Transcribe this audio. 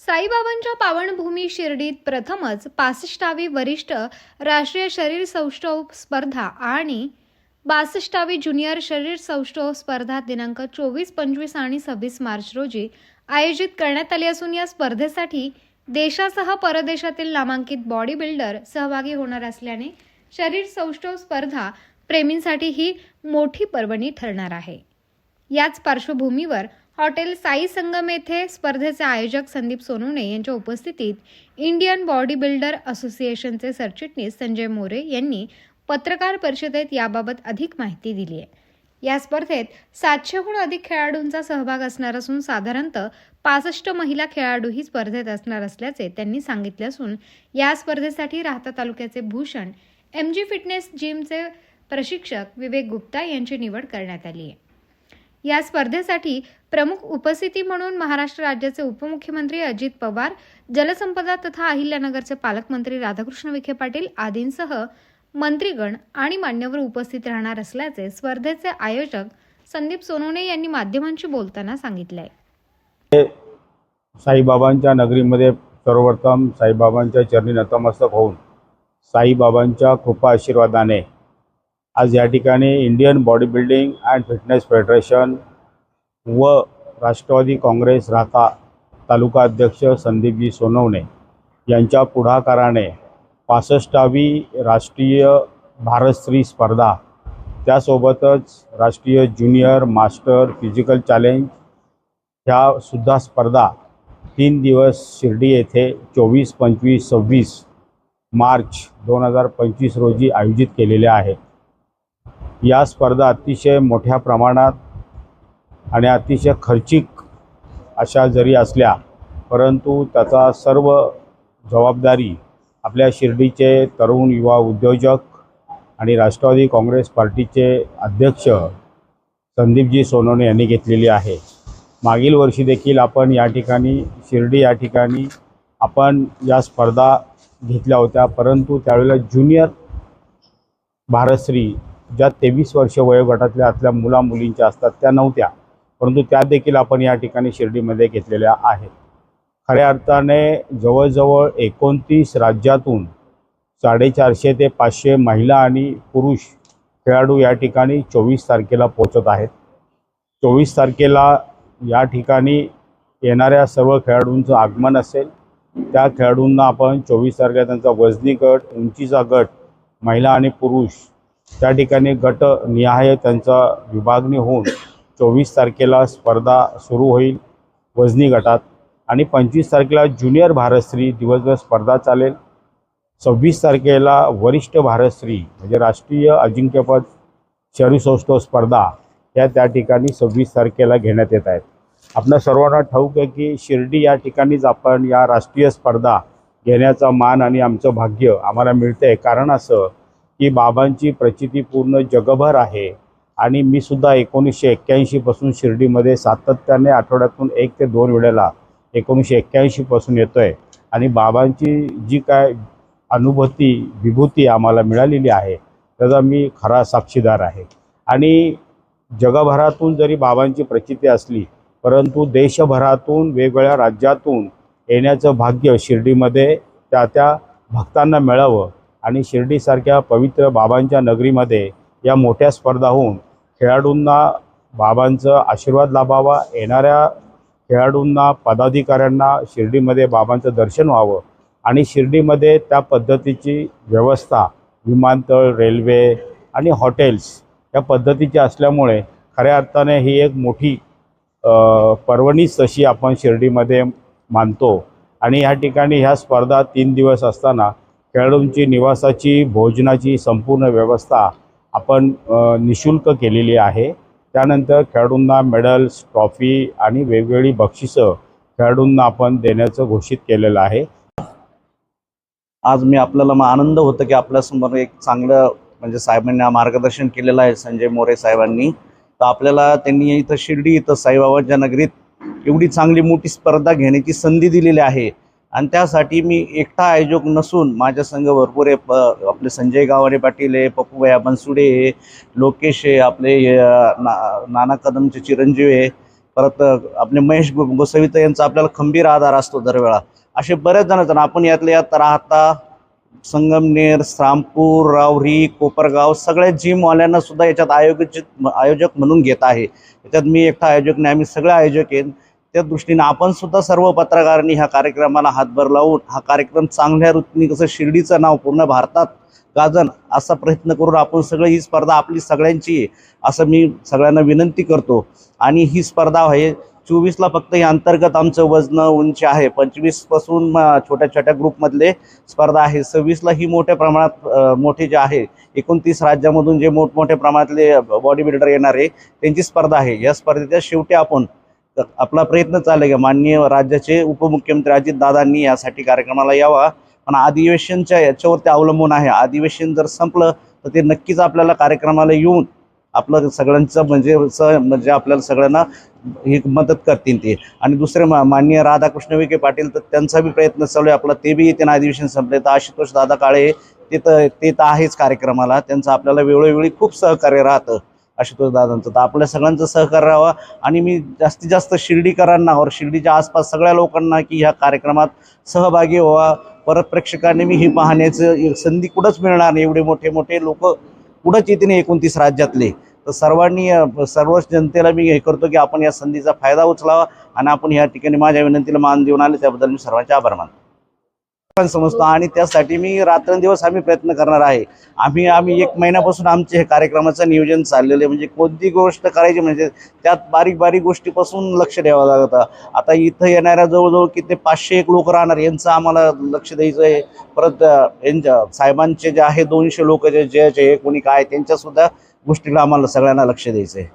साईबाबांच्या पावनभूमी शिर्डीत प्रथमच पासष्टावी वरिष्ठ राष्ट्रीय शरीर सौष्ठव स्पर्धा आणि बासष्टावी ज्युनियर शरीर सौष्ठव स्पर्धा दिनांक चोवीस पंचवीस आणि सव्वीस मार्च रोजी आयोजित करण्यात आली असून या स्पर्धेसाठी देशासह परदेशातील नामांकित बॉडी बिल्डर सहभागी होणार असल्याने शरीर सौष्ठव स्पर्धा प्रेमींसाठी ही मोठी पर्वणी ठरणार आहे. याच पार्श्वभूमीवर हॉटेल साई संगम येथे स्पर्धेचे आयोजक संदीप सोनवणे यांच्या उपस्थितीत इंडियन बॉडी बिल्डर असोसिएशनचे सरचिटणीस संजय मोरे यांनी पत्रकार परिषदेत याबाबत अधिक माहिती दिली आहे. या स्पर्धेत सातशेहून अधिक खेळाडूंचा सहभाग असणार असून साधारणतः पासष्ट महिला खेळाडूही स्पर्धेत असणार असल्याचे त्यांनी सांगितले असून या स्पर्धेसाठी राहता तालुक्याचे भूषण एम जी फिटनेस जिमचे प्रशिक्षक विवेक गुप्ता यांची निवड करण्यात आली आहे. या स्पर्धेसाठी प्रमुख उपस्थिती म्हणून महाराष्ट्र राज्याचे उपमुख्यमंत्री अजित पवार जलसंपदा तथा अहिल्यानगरचे पालकमंत्री राधाकृष्ण विखे पाटील आदींसह मंत्रीगण आणि मान्यवर उपस्थित राहणार असल्याचे स्पर्धेचे आयोजक संदीप सोनवणे यांनी माध्यमांशी बोलताना सांगितले. साईबाबांच्या नगरीमध्ये सर्वप्रथम साईबाबांच्या चरणी नतमस्तक होऊन साईबाबांच्या कृपा आशीर्वादाने आज या ठिकाणी Indian body building and fitness federation व राष्ट्रवादी काँग्रेस राहता तालुका अध्यक्ष संदीपजी सोनवणे यांच्या पुढाकाराने पासष्टावी राष्ट्रीय भारतश्री स्पर्धा त्यासोबतच राष्ट्रीय ज्युनियर मास्टर फिजिकल चॅलेंज ह्या सुद्धा स्पर्धा तीन दिवस शिर्डी येथे चोवीस पंचवीस सव्वीस मार्च दोन हजार पंचवीस रोजी आयोजित केलेल्या आहेत. या स्पर्धा अतिशय मोठ्या प्रमाणात आणि अतिशय खर्चिक अशा जरी असल्या परंतु त्याचा सर्व जबाबदारी आपल्या शिर्डीचे तरुण युवा उद्योजक आणि राष्ट्रवादी काँग्रेस पार्टीचे अध्यक्ष संदीपजी सोनवणे यांनी घेतलेली आहे. मागील वर्षी देखील आपण या ठिकाणी शिर्डी या ठिकाणी आपण या स्पर्धा घेतल्या होत्या परंतु त्यावेळेला ज्युनियर भारतश्री ज्या तेवीस वर्ष वयोगटातल्या आतल्या मुला मुलींच्या असतात त्या नव्हत्या. परंतु त्या देखील आपण या ठिकाणी शिर्डीमध्ये घेतलेल्या आहेत. खऱ्या अर्थाने जवळजवळ एकोणतीस राज्यातून साडेचारशे ते पाचशे महिला आणि पुरुष खेळाडू या ठिकाणी चोवीस तारखेला पोचत आहेत. चोवीस तारखेला या ठिकाणी येणाऱ्या सर्व खेळाडूंचं आगमन असेल. त्या खेळाडूंना आपण चोवीस तारखेला त्यांचा वजनी गट उंचीचा गट महिला आणि पुरुष त्या ठिकाणी गट निहाय त्यांचा विभागणी होऊन चोवीस तारखेला स्पर्धा सुरू होईल वजनी गटात आणि पंचवीस तारखेला ज्युनियर भारतश्री दिवसभर स्पर्धा चालेल. सव्वीस तारखेला वरिष्ठ भारतश्री म्हणजे राष्ट्रीय अजिंक्यपद शरीरसौष्ठव स्पर्धा या त्या ठिकाणी सव्वीस तारखेला घेण्यात येत आहेत. आपल्या सर्वांना ठाऊक आहे की शिर्डी या ठिकाणीच आपण या राष्ट्रीय स्पर्धा घेण्याचा मान आणि आमचं भाग्य आम्हाला मिळतं आहे कारण असं की बाबांची प्रचिती पूर्ण जगभर आहे. आणि मी सुद्धा एकोणीसशे एक्क्याऐंशीपासून शिर्डीमध्ये सातत्याने आठवड्यातून एक ते दोन वेळेला एकोणीसशे एक्क्याऐंशीपासून येतो आहे आणि बाबांची जी काय अनुभूती विभूती आम्हाला मिळालेली आहे त्याचा मी खरा साक्षीदार आहे. आणि जगभरातून जरी बाबांची प्रचिती असली परंतु देशभरातून वेगवेगळ्या राज्यातून येण्याचं भाग्य शिर्डीमध्ये त्या त्या भक्तांना मिळावं आणि शिर्डीसारख्या पवित्र बाबांच्या नगरीमध्ये या मोठ्या स्पर्धा होऊन खेळाडूंना बाबांचा आशीर्वाद लाभावा. येणाऱ्या खेळाडूंना पदाधिकाऱ्यांना शिर्डीमध्ये बाबांचं दर्शन व्हावं आणि शिर्डीमध्ये त्या पद्धतीची व्यवस्था विमानतळ रेल्वे आणि हॉटेल्स या पद्धतीची असल्यामुळे खऱ्या अर्थाने ही एक मोठी पर्वणीच तशी आपण शिर्डीमध्ये मानतो. आणि ह्या ठिकाणी ह्या स्पर्धा तीन दिवस असताना खेळाडूंची निवासाची भोजनाची संपूर्ण व्यवस्था आपण निशुल्क केलेली आहे. त्यानंतर खेळाडूंना मेडल्स ट्रॉफी आणि वेगवेगळी बक्षिसं खेळाडूंना आपण देण्याचं घोषित केलेलं आहे. आज मी आपल्याला मग आनंद होतं की आपल्यासमोर एक चांगलं म्हणजे साहेबांनी मार्गदर्शन केलेलं आहे संजय मोरे साहेबांनी. तर आपल्याला त्यांनी इथं शिर्डी इथं साईबाबाच्या नगरीत एवढी चांगली मोठी स्पर्धा घेण्याची संधी दिलेली आहे. आणि त्यासाठी मी एकटा आयोजक नसून माझ्या संघ भरपूर आहे. प आपले संजय गावारे पाटील आहे पप्पूभया बनसुडे आहे लोकेश आहे आपले ना नाना कदमचे चिरंजीव आहे. परत आपले महेश गो- यांचा आपल्याला खंबीर आधार असतो दरवेळा. असे बरेच जण जण आपण यातल्या यात राहता संगमनेर श्रामपूर रावरी कोपरगाव सगळ्या जिमवाल्यांना सुद्धा याच्यात आयोजित आयोजक म्हणून घेत आहे. याच्यात मी एकटा आयोजक नाही. आम्ही सगळे आयोजक आहेत. त्या दृष्टीने आपण सुद्धा सर्व पत्रकारांनी ह्या कार्यक्रमाला हातभार लावून हा कार्यक्रम चांगल्या रीतीने कसं शिर्डीचं नाव पूर्ण भारतात गाजन असा प्रयत्न करून आपण सगळं ही स्पर्धा आपली सगळ्यांची आहे असं मी सगळ्यांना विनंती करतो. आणि ही स्पर्धा आहे चोवीसला फक्त हे अंतर्गत आमचं वजन उंची आहे. पंचवीसपासून छोट्या छोट्या ग्रुपमधले स्पर्धा आहे. सव्वीसला ही मोठ्या प्रमाणात मोठे जे आहे एकोणतीस राज्यामधून जे मोठमोठ्या प्रमाणातले बॉडी बिल्डर येणार आहे त्यांची स्पर्धा आहे. या स्पर्धेच्या शेवटी आपण तर आपला प्रयत्न चालू आहे माननीय राज्याचे उपमुख्यमंत्री अजितदादांनी यासाठी कार्यक्रमाला यावा. पण अधिवेशनच्या याच्यावरती अवलंबून आहे. अधिवेशन जर संपलं तर ते नक्कीच आपल्याला कार्यक्रमाला येऊन आपलं सगळ्यांचं म्हणजे स म्हणजे आपल्याला सगळ्यांना ही मदत करतील ते. आणि दुसरे मा माननीय राधाकृष्ण विखे पाटील तर त्यांचा बी प्रयत्न चालू आहे. आपला ते बी येते ना अधिवेशन संपले तर आशुतोष दादा काळे ते तर ते तर आहेच कार्यक्रमाला. त्यांचं आपल्याला वेळोवेळी खूप सहकार्य राहतं. आशुतोष दादांचं. तर आपल्या सगळ्यांचं सहकार्य राहावं. आणि मी जास्तीत जास्त शिर्डीकरांना और शिर्डीच्या आसपास सगळ्या लोकांना की ह्या कार्यक्रमात सहभागी व्हावा. परत प्रेक्षकांनी मी ही पाहण्याचं संधी कुठंच मिळणार नाही. एवढे मोठे मोठे लोक कुठंच येते नाही एकोणतीस राज्यातले. तर सर्वांनी सर्वच जनतेला मी हे करतो की आपण या संधीचा फायदा उचलावा. आणि आपण या ठिकाणी माझ्या विनंतीला मान देऊन आले. त्याबद्दल मी सर्वांचे आभार मानतो. पण समजतो आणि त्यासाठी मी रात्रंदिवस आम्ही प्रयत्न करणार आहे. आम्ही आम्ही एक महिन्यापासून आमचे हे कार्यक्रमाचं नियोजन चाललेलं आहे. म्हणजे कोणती गोष्ट करायची म्हणजे त्यात बारीक बारीक गोष्टीपासून लक्ष द्यावं लागतं. आता इथं येणाऱ्या जवळजवळ किती पाचशे एक लोक राहणार यांचं आम्हाला लक्ष द्यायचं आहे. परत यांच्या साहेबांचे जे आहे दोनशे लोक जे जे जे कोणी काय त्यांच्यासुद्धा गोष्टीला आम्हाला सगळ्यांना लक्ष द्यायचं आहे.